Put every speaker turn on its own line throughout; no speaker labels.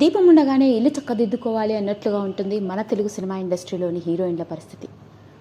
దీపం ఉండగానే ఇల్లు చక్కదిద్దుకోవాలి అన్నట్లుగా ఉంటుంది మన తెలుగు సినిమా ఇండస్ట్రీలోని హీరోయిన్ల పరిస్థితి.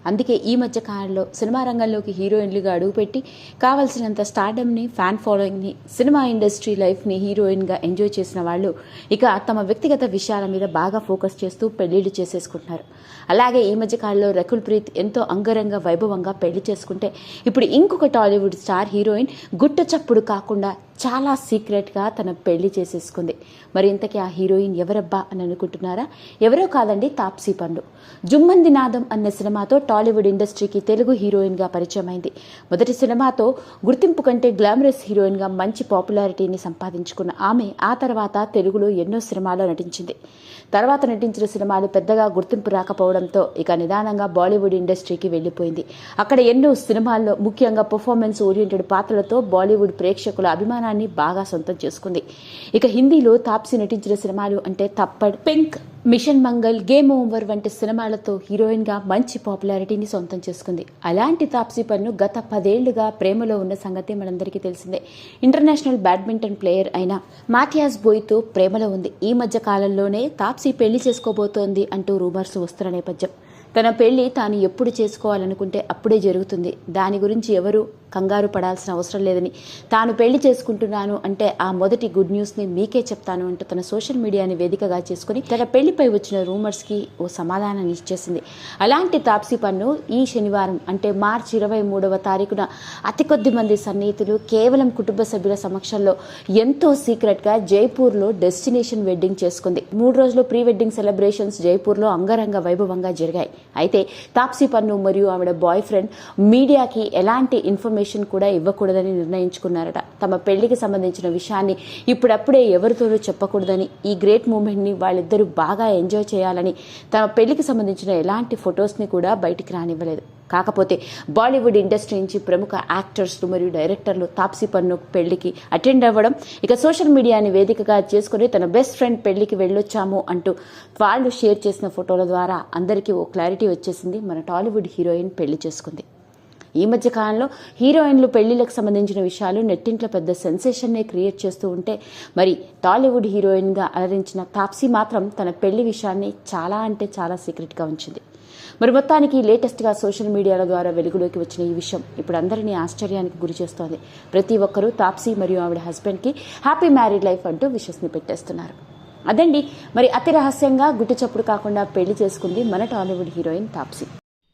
అందుకే ఈ మధ్య కాలంలో సినిమా రంగంలోకి హీరోయిన్లుగా అడుగుపెట్టి కావలసినంత స్టార్డమ్ని ఫ్యాన్ ఫాలోయింగ్ని సినిమా ఇండస్ట్రీ లైఫ్ని హీరోయిన్గా ఎంజాయ్ చేసిన వాళ్ళు ఇక తమ వ్యక్తిగత విషయాల మీద బాగా ఫోకస్ చేస్తూ పెళ్ళిళ్ళు చేసేసుకుంటున్నారు. అలాగే ఈ మధ్య కాలంలో రకుల్ ప్రీత్ ఎంతో అంగరంగ వైభవంగా పెళ్ళి చేసుకుంటే ఇప్పుడు ఇంకొక టాలీవుడ్ స్టార్ హీరోయిన్ గుట్ట చప్పుడు కాకుండా చాలా సీక్రెట్గా తన పెళ్ళి చేసేసుకుంది. మరి ఇంతకీ ఆ హీరోయిన్ ఎవరబ్బా అని అనుకుంటున్నారా? ఎవరో కాదండి తాప్సీ పండు. జుమ్మంది నాదం అన్న సినిమాతో టాలీవుడ్ ఇండస్ట్రీకి తెలుగు హీరోయిన్గా పరిచయమైంది. మొదటి సినిమాతో గుర్తింపు కంటే గ్లామరస్ హీరోయిన్గా మంచి పాపులారిటీని సంపాదించుకున్న ఆమె ఆ తర్వాత తెలుగులో ఎన్నో సినిమాల్లో నటించింది. తర్వాత నటించిన సినిమాలు పెద్దగా గుర్తింపు రాకపోవడంతో ఇక నిదానంగా బాలీవుడ్ ఇండస్ట్రీకి వెళ్ళిపోయింది. అక్కడ ఎన్నో సినిమాల్లో ముఖ్యంగా పర్ఫార్మెన్స్ ఓరియంటెడ్ పాత్రలతో బాలీవుడ్ ప్రేక్షకుల అభిమానాన్ని బాగా సొంతం చేసుకుంది. ఇక హిందీలో తాప్సీ నటించిన సినిమాలు అంటే Thappad pink Mission Mangal game over వంటి సినిమాలతో హీరోయిన్గా మంచి పాపులారిటీని సొంతం చేసుకుంది. అలాంటి తాప్సీ పన్ను గత పదేళ్ళుగా ప్రేమలో ఉన్న సంగతి మనందరికీ తెలిసిందే. ఇంటర్నేషనల్ బ్యాడ్మింటన్ ప్లేయర్ అయిన మాథియాస్ బోయ్తో ప్రేమలో ఉంది. ఈ మధ్య కాలంలోనే తాప్సీ పెళ్ళి చేసుకోబోతోంది అంటూ రూమర్స్ వస్తున్న నేపథ్యం. తన పెళ్ళి తాను ఎప్పుడు చేసుకోవాలనుకుంటే అప్పుడే జరుగుతుంది. దాని గురించి ఎవరు కంగారు పడాల్సిన అవసరం లేదని తాను పెళ్ళి చేసుకుంటున్నాను అంటే ఆ మొదటి గుడ్ న్యూస్ని మీకే చెప్తాను అంటూ తన సోషల్ మీడియాని వేదికగా చేసుకుని తన పెళ్ళిపై వచ్చిన రూమర్స్కి ఓ సమాధానాన్ని ఇచ్చేసింది. అలాంటి తాప్సీ పన్ను ఈ శనివారం అంటే మార్చి ఇరవై మూడవ తారీఖున అతి కొద్ది మంది సన్నిహితులు కేవలం కుటుంబ సభ్యుల సమక్షంలో ఎంతో సీక్రెట్గా జైపూర్లో డెస్టినేషన్ వెడ్డింగ్ చేసుకుంది. మూడు రోజులు ప్రీ వెడ్డింగ్ సెలబ్రేషన్స్ జైపూర్లో అంగరంగ వైభవంగా జరిగాయి. అయితే తాప్సీ పన్ను మరియు ఆవిడ బాయ్ ఫ్రెండ్ మీడియాకి ఎలాంటి ఇన్ఫర్మేషన్ కూడా ఇవ్వకూడదని నిర్ణయించుకున్నారట. తమ పెళ్ళికి సంబంధించిన విషయాన్ని ఇప్పుడప్పుడే ఎవరితోనూ చెప్పకూడదని ఈ గ్రేట్ మూమెంట్ని వాళ్ళిద్దరూ బాగా ఎంజాయ్ చేయాలని తమ పెళ్ళికి సంబంధించిన ఎలాంటి ఫొటోస్ని కూడా బయటికి రానివ్వలేదు. కాకపోతే బాలీవుడ్ ఇండస్ట్రీ నుంచి ప్రముఖ యాక్టర్స్లు మరియు డైరెక్టర్లు తాప్సీ పన్ను పెళ్ళికి అటెండ్ అవ్వడం ఇక సోషల్ మీడియాని వేదికగా చేసుకుని తన బెస్ట్ ఫ్రెండ్ పెళ్ళికి వెళ్ళొచ్చాము అంటూ వాళ్ళు షేర్ చేసిన ఫోటోల ద్వారా అందరికీ ఓ క్లారిటీ వచ్చేసింది. మన టాలీవుడ్ హీరోయిన్ పెళ్ళి చేసుకుంది. ఈ మధ్య కాలంలో హీరోయిన్లు పెళ్ళిళ్ళకు సంబంధించిన విషయాలు నెట్టింట్లో పెద్ద సెన్సేషన్నే క్రియేట్ చేస్తూ ఉంటే మరి టాలీవుడ్ హీరోయిన్గా అలరించిన తాప్సీ మాత్రం తన పెళ్ళి విషయాన్ని చాలా అంటే చాలా సీక్రెట్గా ఉంచింది. మరి మొత్తానికి లేటెస్ట్గా సోషల్ మీడియాల ద్వారా వెలుగులోకి వచ్చిన ఈ విషయం ఇప్పుడు అందరినీ ఆశ్చర్యానికి గురి చేస్తోంది. ప్రతి ఒక్కరూ తాప్సీ మరియు ఆవిడ హస్బెండ్కి హ్యాపీ మ్యారీడ్ లైఫ్ అంటూ విషస్ని పెట్టేస్తున్నారు. అదండి. మరి అతి రహస్యంగా గుట్టు చప్పుడు కాకుండా పెళ్ళి చేసుకుంది మన టాలీవుడ్ హీరోయిన్ తాప్సీ.